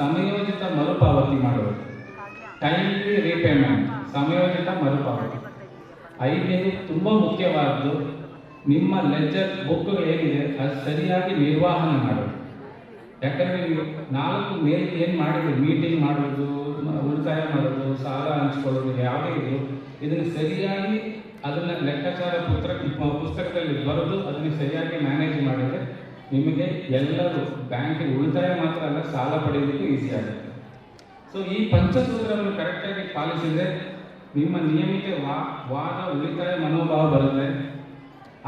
ಸಮಯೋಚಿತ ಮರುಪಾವತಿ ಮಾಡುವುದು ಟೈಮ್ಲಿ ರೀಪೇಮೆಂಟ್ ಸಮಯೋಚಿತ ಮರುಪಾವತಿ. ಐದನೇದು ತುಂಬ ಮುಖ್ಯವಾದದ್ದು ನಿಮ್ಮ ಲೆಜರ್ ಬುಕ್ಗಳು ಏನಿದೆ, ಅದು ಸರಿಯಾಗಿ ನಿರ್ವಹಣೆ ಮಾಡೋದು. ಯಾಕಂದರೆ ನೀವು ನಾಲ್ಕು ಮೇಲೆ ಏನು ಮಾಡಿದ್ರು? ಮೀಟಿಂಗ್ ಮಾಡೋದು ಉಳಿತಾಯ ಮಾಡೋದು ಸಾಲ ಹಂಚ್ಕೊಳ್ಳೋದು, ಯಾವುದೇ ಇದು, ಇದನ್ನು ಸರಿಯಾಗಿ ಅದನ್ನು ಲೆಕ್ಕಾಚಾರ ಪುಸ್ತಕ ಪುಸ್ತಕದಲ್ಲಿ ಬರೆದು ಅದನ್ನು ಸರಿಯಾಗಿ ಮ್ಯಾನೇಜ್ ನಿಮಗೆ ಎಲ್ಲರೂ ಬ್ಯಾಂಕಿಗೆ ಉಳಿತಾಯ ಮಾತ್ರ ಅಲ್ಲ ಸಾಲ ಪಡೆಯೋದಕ್ಕೆ ಈಸಿ ಆಗುತ್ತೆ. ಸೊ ಈ ಪಂಚಸೂತ್ರವನ್ನು ಕರೆಕ್ಟಾಗಿ ಪಾಲಿಸಿದರೆ ನಿಮ್ಮ ನಿಯಮಿತ ವಾ, ವಾದ ಉಳಿತಾಯ ಮನೋಭಾವ ಬರುತ್ತೆ.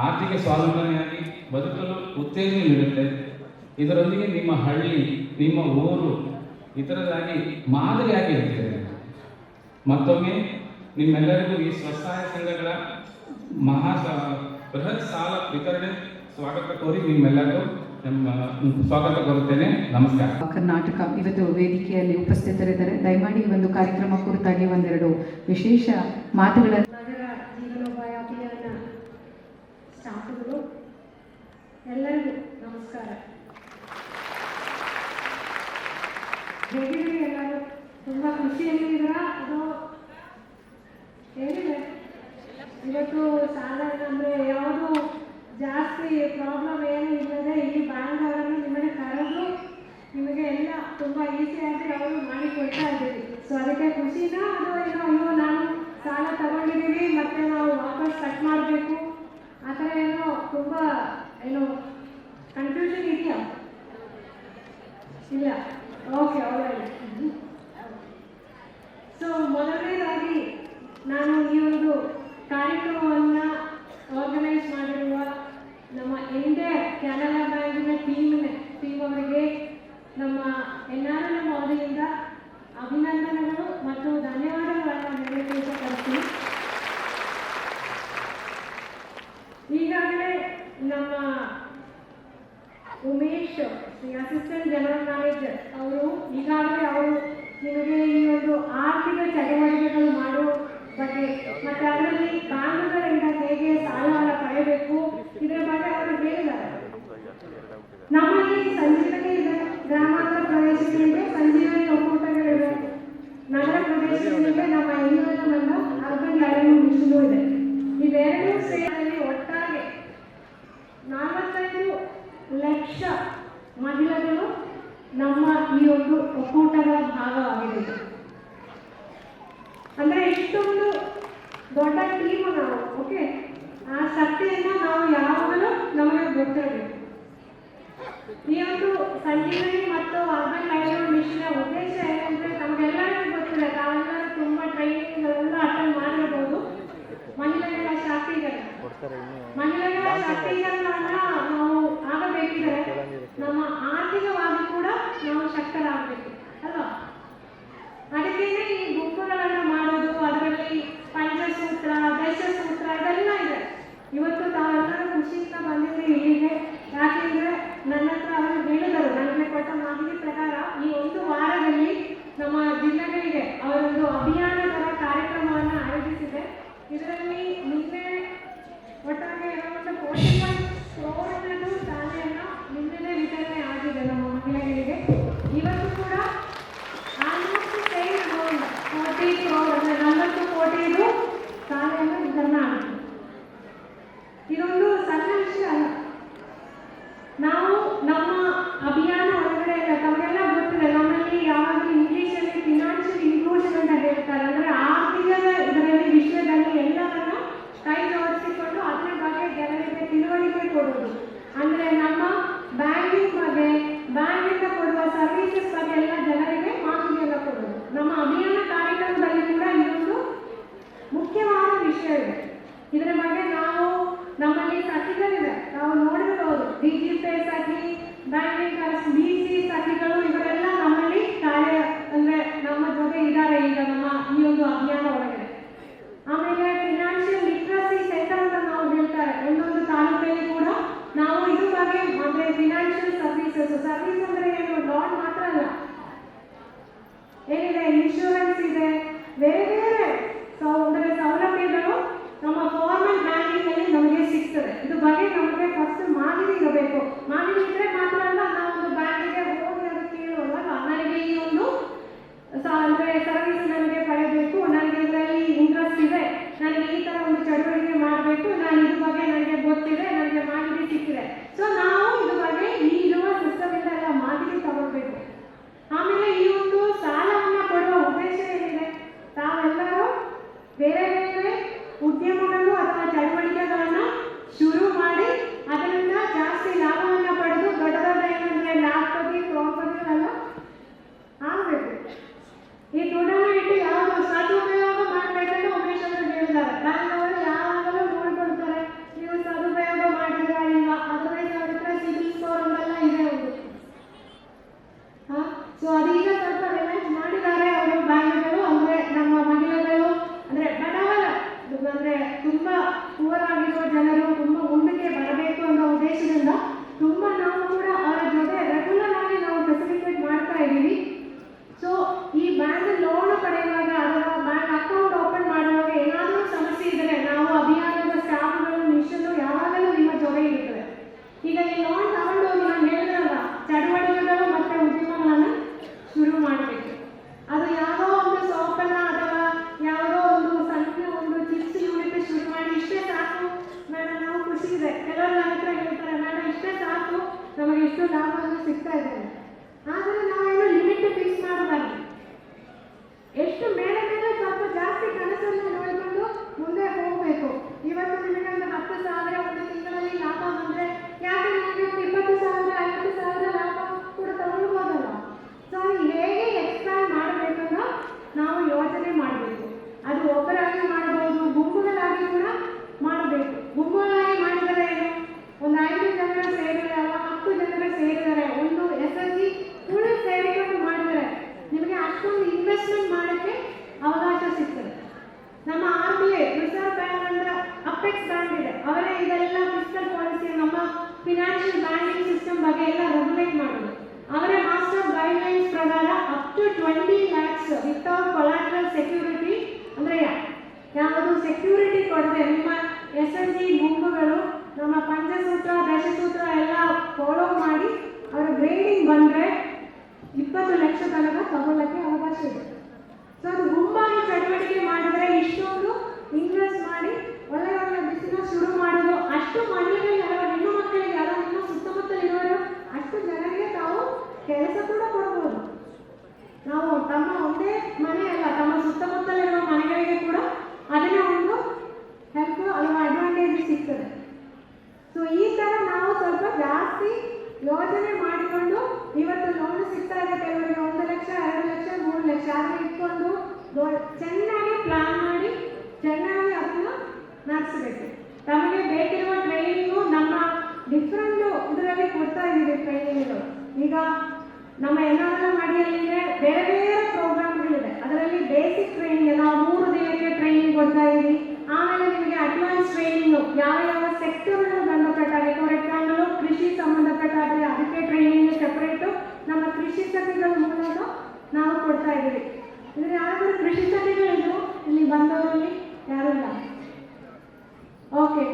ಆರ್ಥಿಕ ಸ್ವಾವಲಂಬನೆಯಾಗಿ ಬದುಕಲು ಉತ್ತೇಜನ ನೀಡುತ್ತೆ. ಇದರೊಂದಿಗೆ ನಿಮ್ಮ ಹಳ್ಳಿ, ನಿಮ್ಮ ಊರು ಇತರದಾಗಿ ಮಾದರಿಯಾಗಿ ಮತ್ತೊಮ್ಮೆ ನಿಮ್ಮೆಲ್ಲರಿಗೂ ಈ ಸ್ವಸಹಾಯ ಸಂಘಗಳ ಮಹಾ ಬೃಹತ್ ಸಾಲ ವಿತರಣೆ ಸ್ವಾಗತ ಕೋರಿ ನಿಮ್ಮೆಲ್ಲರಿಗೂ ನಮ್ಮ ಸ್ವಾಗತ ಕೋರುತ್ತೇನೆ. ನಮಸ್ಕಾರ. ಕರ್ನಾಟಕ ಇವತ್ತು ವೇದಿಕೆಯಲ್ಲಿ ಉಪಸ್ಥಿತರಿದ್ದಾರೆ. ದಯಮಾಡಿ ಈ ಒಂದು ಕಾರ್ಯಕ್ರಮ ಕುರಿತಾಗಿ ಒಂದೆರಡು ವಿಶೇಷ ಮಾತುಗಳನ್ನು ನಗರ ಜೀವನೋಪಾಯ ಅಭಿಯಾನ ಸ್ಟಾಫ್ಗಳು ಎಲ್ಲರಿಗೂ ನಮಸ್ಕಾರ. ಹೇಗಿದ್ದೀರಿ ಎಲ್ಲರೂ. ತುಂಬ ಖುಷಿಯಲ್ಲಿದ್ದೀರಾ ಅದು ಹೇಳಿದೆ ಇವತ್ತು ಸಾಧಾರಣ ಅಂದ್ರೆ ಯಾವುದು ಜಾಸ್ತಿ ಪ್ರಾಬ್ಲಮ್ ಏನು ಇಲ್ಲದೆ ಇಲ್ಲಿ ಬ್ಯಾಂಕ್ ಅವರನ್ನು ನಿಮಗೆ ಕರೆದು ನಿಮಗೆ ಎಲ್ಲ ತುಂಬ ಈಸಿಯಾಗಿ ಅವರು ಮಾಡಿಕೊಡ್ತಾ ಇದ್ದೀವಿ ಸೊ ಅದಕ್ಕೆ ಖುಷಿನಾ ಅದು ಏನೋ, ಅಯ್ಯೋ, ನಾನು ಸಾಲ ತಗೊಂಡಿದ್ದೀವಿ ಮತ್ತೆ ನಾವು ವಾಪಸ್ ಕಟ್ ಮಾಡಬೇಕು? ಆ ಥರ ಏನೋ ತುಂಬ ಏನೋ ಕನ್ಫ್ಯೂಷನ್ ಇದೆಯಾ? ಇಲ್ಲ? ಓಕೆ ಅವರೇ ಸೊ ಮೊದಲನೇದಾಗಿ ನಾನು ಈ ಒಂದು ಕಾರ್ಯಕ್ರಮವನ್ನು ಆರ್ಗನೈಸ್ ಮಾಡಿರುವ ನಮ್ಮ ಇಂಡಿಯಾ ಕೆನರಾ ಬ್ಯಾಂಕಿನ ಟೀಮಿನ ಟೀಮ್ ಅವರಿಗೆ ನಮ್ಮ ಎನ್ ಆರ್ ಎಲ್ ಅವರಿಂದ ಅಭಿನಂದನೆಗಳು ಮತ್ತು ಧನ್ಯವಾದಗಳನ್ನು ಇಷ್ಟಪಡ್ತೀನಿ ಈಗಾಗಲೇ ನಮ್ಮ ಉಮೇಶ್ ಅಸಿಸ್ಟೆಂಟ್ ಜನರಲ್ ಮ್ಯಾನೇಜರ್ ಅವರು ಈಗಾಗಲೇ ಅವರು ನಿಮಗೆ ಈ ಒಂದು ಆರ್ಥಿಕ ಚಟುವಟಿಕೆಗಳು ಮಾಡುವ ಬಗ್ಗೆ ಮತ್ತೆ ಅದರಲ್ಲಿ ಬ್ಯಾಂಕುಗಳಿಂದ ಹೇಗೆ ಸಾಲವನ್ನು ಪಡೆಯಬೇಕು? ಇದರ ಬಗ್ಗೆ ಅವರು ಹೇಳಿದ್ದಾರೆ. ನಮ್ಮಲ್ಲಿ ಸಂಜೀವನಿ ಇದೆ ಗ್ರಾಮಾಂತರ ಪ್ರದೇಶಗಳಿವೆ ಸಂಜೀವನಿ ಒಕ್ಕೂಟಗಳಿವೆ. ನಗರ ಪ್ರದೇಶಗಳಿವೆ ನಮ್ಮ ಇನ್ನೊಂದು ನಮ್ಮ ಅರ್ಬನ್ ರೆವೆನ್ಯೂ ಮಿಷನ್ ಇದೆ. ಇವೆರಡೂ ಸೇರಿ ಒಟ್ಟಾಗಿ ನಾಲ್ವತ್ತೈದು ಲಕ್ಷ ಮಹಿಳೆಗಳು ನಮ್ಮ ಈ ಒಂದು ಒಕ್ಕೂಟದ ಭಾಗವಾಗಿದೆ. ಅಂದ್ರೆ ಇಷ್ಟೊಂದು ದೊಡ್ಡ ಟೀಮ್ ನಾವು ಓಕೆ ಆ ಶಕ್ತಿಯನ್ನ ನಾವು ಯಾವಾಗಲೂ ನಮಗೆ ಗೊತ್ತಿರಬೇಕು. ಈ ಒಂದು ಸಂಜೀವನಿ ಮತ್ತು ಅರ್ಬನ್ ಲೈಫ್ ಮಿಷನ್ ಉದ್ದೇಶ ಏನಂದ್ರೆ ನಮಗೆಲ್ಲರಿಗೂ ಗೊತ್ತಿದೆ ತಾವೆಲ್ಲರೂ ತುಂಬಾ ಟ್ರೈನಿಂಗ್ ಎಲ್ಲ ಅಟೆಂಡ್ ಮಾಡಿರಬಹುದು ಮಹಿಳೆಯರ ಶಕ್ತಿಗಳು ಮಹಿಳೆಯರ ಶಕ್ತೀಕರಣವನ್ನ ನಾವು ಆಗಬೇಕಿದ್ರೆ ನಮ್ಮ ಆರ್ಥಿಕವಾಗಿ ಕೂಡ ನಾವು ಶಕ್ತರಾಗಬೇಕು ಅಲ್ವಾ? ಅದಕ್ಕೇನೆ ಈ ಗುಂಪುಗಳನ್ನು ಮಾಡೋದು ಅದರಲ್ಲಿ ಪಂಚಸೂತ್ರ ದಶಸೂತ್ರ ಅದೆಲ್ಲ ಇದೆ. ಇವತ್ತು ತಾವೆಲ್ಲರೂ ಖುಷಿಯಿಂದ ಬಂದಿದ್ದೀರಿ ಇಲ್ಲಿಗೆ ಯಾಕೆಂದ್ರೆ ನನ್ನ ಹತ್ರ ಅವರು ಹೇಳಿದರು ನನಗೆ ಕೊಟ್ಟ ಮಾಹಿತಿ ಪ್ರಕಾರ ಈ ಒಂದು ವಾರದಲ್ಲಿ ನಮ್ಮ ಜಿಲ್ಲೆಗಳಿಗೆ ಅವರೊಂದು ಅಭಿಯಾನ ತರ ಕಾರ್ಯಕ್ರಮವನ್ನು ಆಯೋಜಿಸಿದೆ ಇದರಲ್ಲಿ ನಿನ್ನೆ ಒಟ್ಟಾರೆ ಒಂದು ಕೋಟಿ ಕ್ರೋರ್ನದು ಶಾಲೆಯನ್ನ ನಿನ್ನೆನೇ ವಿತರಣೆ ಆಗಿದೆ ನಮ್ಮ ಮಹಿಳೆಯರಿಗೆ ಇವತ್ತು ಕೂಡ almost same amount forty crore ಅಂದರೆ ಕೋಟಿದು ಶಾಲೆಯನ್ನು ಆಗಿದೆ ಇದೊಂದು ಸಣ್ಣ ವಿಷಯ ಅಲ್ಲ. ನಾವು ನಮ್ಮ ಅಭಿಯಾನ ಒಳಗಡೆ ಇಲ್ಲ ತಮಗೆಲ್ಲ ಗೊತ್ತಿದೆ ನಮ್ಮಲ್ಲಿ ಯಾವಾಗಲೂ ಇಂಗ್ಲಿಷಲ್ಲಿ ಫಿನಾನ್ಷಿಯಲ್ ಇನ್ಕ್ಲೂಷನ್ ಅಂತ ಹೇಳ್ತಾರೆ. ಅಂದ್ರೆ ಆರ್ಥಿಕ ಇದರಲ್ಲಿ ವಿಷಯದಲ್ಲಿ ಎಲ್ಲವನ್ನು ಕೈ ಜೋಡಿಸಿಕೊಂಡು ಅದರ ಬಗ್ಗೆ ಜನರಿಗೆ ತಿಳುವಳಿಕೆ ಕೊಡೋದು ಅಂದ್ರೆ ನಮ್ಮ ಸರ್ವಿಸಸ್ ಸರ್ವಿಸ್ ಅಂದ್ರೆ ಏನು ಲಾನ್ ಮಾತ್ರ ಅಲ್ಲ ಏನಿದೆ? ಇನ್ಶೂರೆನ್ಸ್ ಇದೆ. ಬೇರೆ ಬೇರೆ ಅಂದ್ರೆ ಸೌಲಭ್ಯಗಳು ನಮ್ಮ ಫಾರ್ಮಲ್ ಬ್ಯಾಂಕಿಂಗ್ ಅಲ್ಲಿ ನಮಗೆ ಸಿಗ್ತದೆ. ಇದು ಬಗ್ಗೆ ನಮಗೆ ಫಸ್ಟ್ ಮಾಹಿತಿ ಇರಬೇಕು. ಮಾಹಿತಿ ಇದ್ರೆ ಮಾತ್ರ ಅಲ್ಲ, ನಾವು ಒಂದು ಬ್ಯಾಂಕಿಗೆ ಹೋಗಿ ಅದು ಕೇಳುವಲ್ಲ ನನಗೆ ಈ ಒಂದು ಅಂದ್ರೆ ಸರ್ವಿಸ್ ನನಗೆ ಪಡೆಯಬೇಕು. ನನಗೆ ಇದರಲ್ಲಿ ಇಂಟ್ರೆಸ್ಟ್ ಇದೆ. ನನಗೆ ಈ ತರ ಒಂದು ಚಟುವಟಿಕೆ ಮಾಡಬೇಕು. ನಾನು ಇದ್ರ ಬಗ್ಗೆ ನನಗೆ ಗೊತ್ತಿದೆ, ನನಗೆ ಮಾಹಿತಿ ಸಿಕ್ಕಿದೆ. ಸೊ ನಾನು ಇಷ್ಟು ಲಾಭವನ್ನು ಸಿಗ್ತಾ ಇದೆ ಆದರೆ ನಾವೇನು ಲಿಮಿಟ್ ಫಿಕ್ಸ್ ಮಾಡಬಾರ್ದು ಎಷ್ಟು ಮೇಲೆ ಮೇಲೆ ಸ್ವಲ್ಪ ಜಾಸ್ತಿ ಕನಸನ್ನು ನೋಡಿಕೊಂಡು ಮುಂದೆ ಹೋಗಬೇಕು. ಇವತ್ತು ನಿಮಗೆ ಒಂದು ಹತ್ತು ಸಾವಿರ, ಒಂದು ತಿಂಗಳಲ್ಲಿ ಲಾಭ ಬಂದರೆ ಯಾಕೆ ನಿಮಗೆ ಒಂದು ಇಪ್ಪತ್ತು ಸಾವಿರ, ಐವತ್ತು ಸಾವಿರ ಲಾಭ ಕೂಡ ತಗೊಳ್ಬೋದಲ್ಲ? ಸೊ ಹೇಗೆ ಎಕ್ಸ್ಪ್ಯಾಂಡ್ ಮಾಡಬೇಕನ್ನ ನಾವು ಯೋಚನೆ ಮಾಡಬೇಕು. ಅದು ಒಬ್ಬರಾಗಿ ಮಾಡಬಹುದು ಗುಂಪುಗಳಾಗಿ ಕೂಡ ಮಾಡಬೇಕು. ಗುಂಪುಗಳಾಗಿ ಜನರ ಒಂದು ಎಸ್ ಎಸ್ ಜಿ ಕೂಡ ಸೇವೆಗಳನ್ನು ನಿಮಗೆ ಅಷ್ಟೊಂದು ಇನ್ವೆಸ್ಟ್ಮೆಂಟ್ ಮಾಡೋಕ್ಕೆ ಅವಕಾಶ ಸಿಗ್ತದೆ. ನಮ್ಮ R B I reserve bank ಅಂದ್ರೆ ಅಪೆಕ್ಸ್ ಬ್ಯಾಂಕ್ ಇದೆ. ಅವರೇ ಇದೆಲ್ಲ ಫಿಸ್ಕಲ್ ಪಾಲಿಸಿ ನಮ್ಮ ಫಿನಾನ್ಷಿಯಲ್ ಬ್ಯಾಂಕಿಂಗ್ ಸಿಸ್ಟಮ್ ಬಗ್ಗೆ ಎಲ್ಲ ರೆಗ್ಯುಲೇಟ್ ಮಾಡೋದು ಅವರೇ ಮಾಸ್ಟರ್ ಗೈಡ್ಲೈನ್ಸ್ ಪ್ರಕಾರ up to twenty lakhs without collateral security ಅಂದರೆ ಯಾವುದು ಸೆಕ್ಯೂರಿಟಿ ಕೊಡದೆ ನಿಮ್ಮ ಎಸ್ ಎನ್ ಜಿ ಗುಂಪುಗಳು ನಮ್ಮ ಪಂಚಸೂತ್ರ, ದಶಸೂತ್ರ ಎಲ್ಲ ಫಾಲೋ ಮಾಡಿ ಅವರ ಗ್ರೇಡಿಂಗ್ ಬಂದರೆ ಇಪ್ಪತ್ತು ಲಕ್ಷ ತನಕ ತಗೊಳ್ಳಕ್ಕೆ ಅವಕಾಶ ಇದೆ. ಸೊ ಅದು ಗುಂಪಾಗಿ ಚಟುವಟಿಕೆ ಮಾಡಿದ್ರೆ ಇಷ್ಟೊಂದು ಇನ್ವೆಸ್ಟ್ ಮಾಡಿ ಒಳ್ಳೆ ಒಳ್ಳೆ ಬಿಸಿನೆಸ್ ಶುರು ಮಾಡೋದು ಅಷ್ಟು ಮಹಿಳೆಗಳಿಗೆ ಅಥವಾ ಹೆಣ್ಣು ಮಕ್ಕಳಿಗೆ ಅಥವಾ ನಿಮ್ಮ ಸುತ್ತಮುತ್ತಲಿರೋರು ಅಷ್ಟು ಜನರಿಗೆ ತಾವು ಕೆಲಸ ಕೂಡ ಕೊಡ್ಬೋದು ನಾವು ತಮ್ಮ ಒಂದೇ ಮನೆ ಅಲ್ಲ ತಮ್ಮ ಸುತ್ತಮುತ್ತಲಿರುವ ಮನೆಗಳಿಗೆ ಕೂಡ ಅದನ್ನ ಒಂದು ಹೆಲ್ಪ್ ಅಥವಾ ಅಡ್ವಾಂಟೇಜ್ ಸಿಗ್ತದೆ ಸೊ ಈ ತರ ನಾವು ಸ್ವಲ್ಪ ಜಾಸ್ತಿ ಯೋಜನೆ ಮಾಡಿಕೊಂಡು ಇವತ್ತು ಲೋನ್ ಸಿಗ್ತಾ ಇದೆ ಕೆಲವರಿಗೆ ಒಂದು ಲಕ್ಷ ಎರಡು ಲಕ್ಷ ಮೂರು ಲಕ್ಷ ಆದರೆ ಇಟ್ಕೊಂಡು ದೊ- ಚೆನ್ನಾಗಿ ಪ್ಲಾನ್ ಮಾಡಿ ಚೆನ್ನಾಗಿ ಅದನ್ನ ತಮಗೆ ಬೇಕಿರುವ ಟ್ರೈನಿಂಗು ನಮ್ಮ ಡಿಫ್ರೆಂಟ್ ಇದರಲ್ಲಿ ಕೊಡ್ತಾ ಇದ್ದೀವಿ ಟ್ರೈನಿಂಗ್ಗಳು ಈಗ ನಮ್ಮ ಎನ್ಆರ್ಎಲ್ ಮಡಿಯಲ್ಲಿದೆ ಬೇರೆ ಬೇರೆ ಪ್ರೋಗ್ರಾಮ್ಗಳಿದೆ. ಅದರಲ್ಲಿ ಬೇಸಿಕ್ ಟ್ರೈನಿಂಗ್ ನಾವು ಮೂರು ದಿನಕ್ಕೆ ಟ್ರೈನಿಂಗ್ ಕೊಡ್ತಾ ಇದ್ದೀವಿ. ಆಮೇಲೆ ನಿಮಗೆ ಅಡ್ವಾನ್ಸ್ ಟ್ರೈನಿಂಗು ಯಾವ ಯಾವ ಸೆಕ್ಟರ್ಗಳು ಸಂಬಂಧಪಟ್ಟಾಗೆ ಫಾರ್ ಎಕ್ಸಾಂಪಲ್ ಕೃಷಿ ಸಂಬಂಧಪಟ್ಟಾದ್ರೆ ಅದಕ್ಕೆ ಟ್ರೈನಿಂಗ್ ಸೆಪರೇಟು ನಮ್ಮ ಕೃಷಿ ಸಖಿಗಳ ಮೂಲಕ ನಾವು ಕೊಡ್ತಾ ಇದ್ದೀವಿ. ಇದ್ರೆ ಯಾರಾದರೂ ಕೃಷಿ ಸಖಿಗಳಿದ್ರು ಇಲ್ಲಿ ಬಂದವರಲ್ಲಿ ಯಾರು ಇಲ್ಲ? ಓಕೆ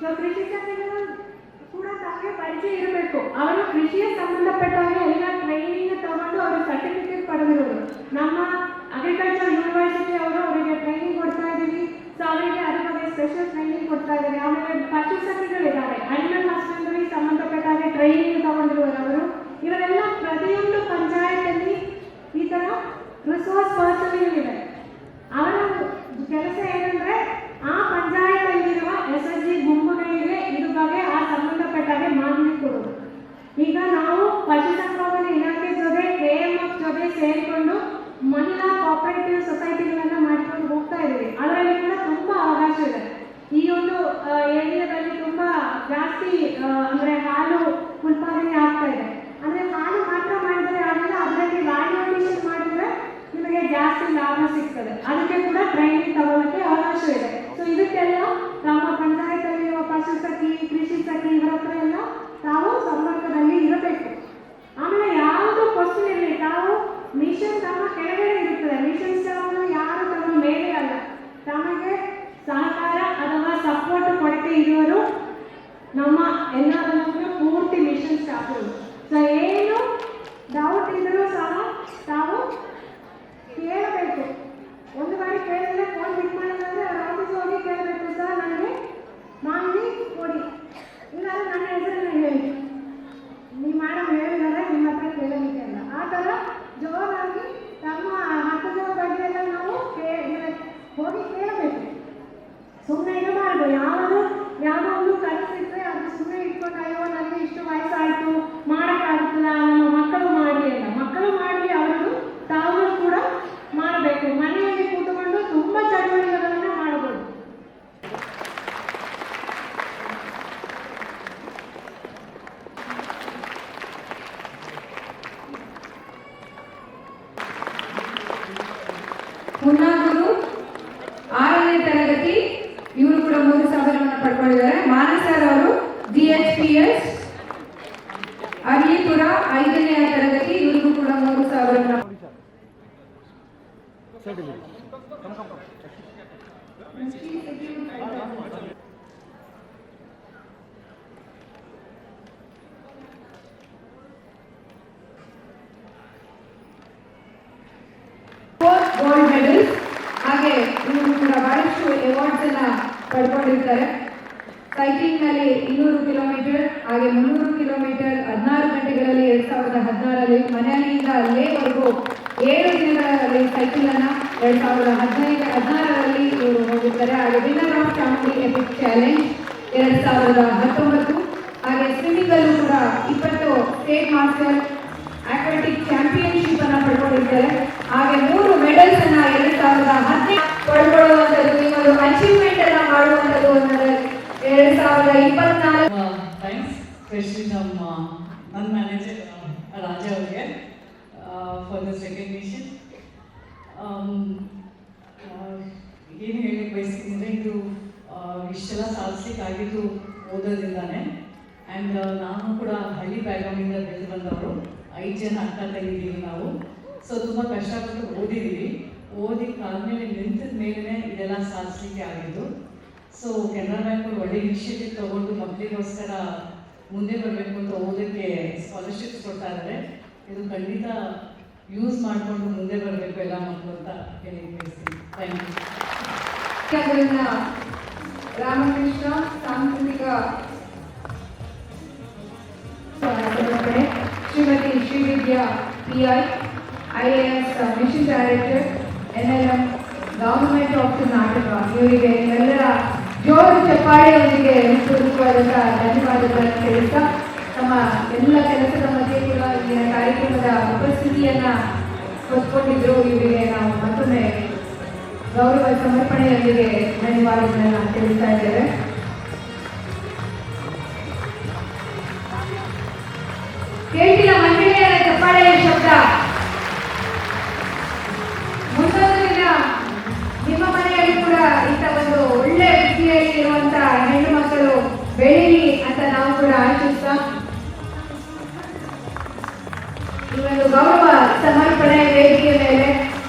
ಸೊ ಕೃಷಿ ಸಂಘಗಳು ಕೂಡ ತಮಗೆ ಪರಿಚಯ ಇರಬೇಕು. ಅವರು ಕೃಷಿಯ ಸಂಬಂಧಪಟ್ಟಾಗೆ ಎಲ್ಲ ಟ್ರೈನಿಂಗ್ ತಗೊಂಡು ಅವರು ಸರ್ಟಿಫಿಕೇಟ್ ಪಡೆದಿರೋದು ನಮ್ಮ ಅಗ್ರಿಕಲ್ಚರ್ ಯೂನಿವರ್ಸಿಟಿ ಅವರು ಅವರಿಗೆ ಟ್ರೈನಿಂಗ್ ಕೊಡ್ತಾ ಇದ್ದೀವಿ. ಸೊ ಅವರಿಗೆ ಅದರ ಬಗ್ಗೆ ಸ್ಪೆಷಲ್ ಟ್ರೈನಿಂಗ್ ಕೊಡ್ತಾ ಇದ್ದಾರೆ. ಆಮೇಲೆ ಪಶು ಸಖಿಗಳಿದ್ದಾರೆ ಅನಿಮಲ್ ಹಸ್ಬೆಂಡರಿ ಸಂಬಂಧಪಟ್ಟಾಗೆ ಟ್ರೈನಿಂಗ್ ತಗೊಂಡಿರುವರು ಅವರು ಇವರೆಲ್ಲ ಪ್ರತಿಯೊಂದು ಪಂಚಾಯತಲ್ಲಿ ಈ ಥರ ರಿಸೋರ್ಸ್ ಪರ್ಸನ್ಗಳಿವೆ ಅವರ ಕೆಲಸ ಏನಂದ್ರೆ ಆ ಪಂಚಾಯತಲ್ಲಿರುವ ಎಸ್ ಎಸ್ ಜಿ ಗುಂಪುಗಳಿಗೆ ಇದ್ರ ಬಗ್ಗೆ ಆ ಸಂಬಂಧಪಟ್ಟಾಗೆ ಮಾಹಿತಿ ಕೊಡೋದು ಈಗ ನಾವು ಪಶುಸಂಗೋಪನೆ ಇಲಾಖೆ ಜೊತೆ ಕೆ ಎಂ ಎಫ್ ಜೊತೆ ಸೇರಿಕೊಂಡು ಮಹಿಳಾ ಕೋಆಪರೇಟಿವ್ ಸೊಸೈಟಿಗಳನ್ನ ಮಾಡಿಕೊಂಡು ಹೋಗ್ತಾ ಇದ್ದೀವಿ ಅದರಲ್ಲಿ ಕೂಡ ತುಂಬಾ ಅವಕಾಶ ಇದೆ ಈ ಒಂದು ಏರಿಯಾದಲ್ಲಿ ತುಂಬಾ ಜಾಸ್ತಿ ಅಂದ್ರೆ ಹಾಲು ಉತ್ಪಾದನೆ ಆಗ್ತಾ ಇದೆ. ಮೂರು ಸಾವಿರವನ್ನು ಫೋರ್ ಗೋಲ್ಡ್ ಮೆಡಲ್ಸ್ ಹಾಗೆ ಇವರು ಕೂಡ ಬಹಳಷ್ಟು ಅವಾರ್ಡ್ಸ್ ಅನ್ನ ಪಡ್ಕೊಂಡಿರ್ತಾರೆ ಸೈಕ್ಲಿಂಗ್ ನಲ್ಲಿ ಇನ್ನೂರು ಕಿಲೋಮೀಟರ್ ಹಾಗೆ ಮುನ್ನೂರು ಕಿಲೋಮೀಟರ್ ಹದಿನಾರು ಗಂಟೆಗಳಲ್ಲಿ ಎರಡ್ ಸಾವಿರದ ಹದಿನಾರರಲ್ಲಿ ಮನೆಯಿಂದ ಅಲ್ಲೇವರೆಗೂ ಏಳು ದಿನಗಳಲ್ಲಿ ಸೈಕಲ್ ಅನ್ನ ಎರಡ್ ಸಾವಿರದ ಹದಿನೈದು, ಹದಿನಾರರಲ್ಲಿ ಇವರು ಹೋಗಿರ್ತಾರೆ. ಹಾಗೆ winner of Chamundi epic challenge ಎರಡ್ ಸಾವಿರದ ಹತ್ತೊಂಬತ್ತು. ಹಾಗೆ ಸ್ವಿಮ್ಮಿಂಗ್ ಅಲ್ಲೂ ಕೂಡ ಇಪ್ಪತ್ತು ಸ್ಟೇಟ್ ಮಾಸ್ಟರ್ ಅಥ್ಲೆಟಿಕ್ ಚಾಂಪಿಯನ್ಶಿಪ್ ಅನ್ನ ಪಡ್ಕೊಂಡಿದ್ದಾರೆ ಹಾಗೆ ಮೂರು ಮೆಡಲ್ಸ್ ಅನ್ನ ಎರಡ್ ಸಾವಿರದ ಹದಿನೈದು ಪಡ್ಕೊಳ್ಳುವಂಥದ್ದು ಇವರು ಅಚೀವ್ಮೆಂಟ್ ಅನ್ನ ಮಾಡುವಂಥದ್ದು ಅನ್ನೋದು ಎರಡ್ ಸಾವಿರದ ಇಪ್ಪತ್ನಾಲ್ಕು. ಥ್ಯಾಂಕ್ಸ್ ನಮ್ಮ ನನ್ನ ಮ್ಯಾನೇಜರ್ ರಾಜ ಅವರಿಗೆ ಫಾರ್ ದಿಸ್ ರೆಕಗ್ನಿಷನ್ ಏನು ಹೇಳಕ್ಕೆ ಬಯಸ್ತೀನಿ ಅಂದರೆ ಇದು ಇಷ್ಟೆಲ್ಲ ಸಾಧಿಸ್ಲಿಕ್ಕೆ ಆಗಿದ್ದು ಓದೋದ್ರಿಂದಾನೆ ಆ್ಯಂಡ್ ನಾನು ಕೂಡ ಹಳ್ಳಿ ಬ್ಯಾಕ್ಗ್ರೌಂಡಿಂದ ಬೆಳೆದು ಬಂದವರು, ಐದು ಜನ ಅಕ್ಕ ತಂಗಿದ್ದೀವಿ ನಾವು. ಸೊ ತುಂಬ ಕಷ್ಟಪಟ್ಟು ಓದಿದ್ದೀವಿ. ಓದಿದ್ದಾದ್ಮೇಲೆ ನಿಂತಿದ ಮೇಲೇ ಇದೆಲ್ಲ ಸಾಧಿಸ್ಲಿಕ್ಕೆ ಆಗಿದ್ದು. ಸೊ ಕೆನರಾ ಬ್ಯಾಂಕ್ ಒಳ್ಳೆ ಇನಿಷಿಯೇಟಿವ್ ತಗೊಂಡು ಮಕ್ಕಳಿಗೋಸ್ಕರ ಮುಂದೆ ಬರಬೇಕು ಅಂತ ಓದಕ್ಕೆ ಸ್ಕಾಲರ್ಶಿಪ್ಸ್ ಕೊಡ್ತಾ ಇದ್ದಾರೆ. ಇದು ಖಂಡಿತ ಯೂಸ್ ಮಾಡಿಕೊಂಡು ಮುಂದೆ ಬರಬೇಕು ಎಲ್ಲ ಮಕ್ಕಳು ಅಂತ ಹೇಳಿ ಥ್ಯಾಂಕ್ ಯು ರಾಮಕೃಷ್ಣ ಸಾಂಸ್ಕೃತಿಕ Shrimati Srividya P I I A S mission director N L M government of Karnataka ಇವರಿಗೆ ಎಲ್ಲರ ಜೋರು ಚಪ್ಪಾಳೆಯೊಂದಿಗೆ ಹೃತ್ಪೂರ್ವಕವಾದಂಥ ಧನ್ಯವಾದಗಳನ್ನು ತಿಳಿಸ್ತಾ ತಮ್ಮ ಎಲ್ಲ ಕೆಲಸದ ಕೂಡ ಇಲ್ಲಿನ ಕಾರ್ಯಕ್ರಮದ ಉಪಸ್ಥಿತಿಯನ್ನು ಹೊತ್ಕೊಂಡಿದ್ರು ಇವರಿಗೆ ನಾವು ಮತ್ತೊಮ್ಮೆ ಗೌರವ ಸಮರ್ಪಣೆಯೊಂದಿಗೆ ಧನ್ಯವಾದಗಳನ್ನು ತಿಳಿಸ್ತಾ ಇದ್ದೇವೆ. ಕೇಳಿದ ಮಹಿಳೆಯರ ಚಪ್ಪಾಳೆಯ ಶಬ್ದ. ಅಂತ ನಾವು ಕೂಡ ಆಶಿಸ್ತಾ ಈ ಒಂದು ಗೌರವ ಸಮರ್ಪಣೆ ವೇದಿಕೆ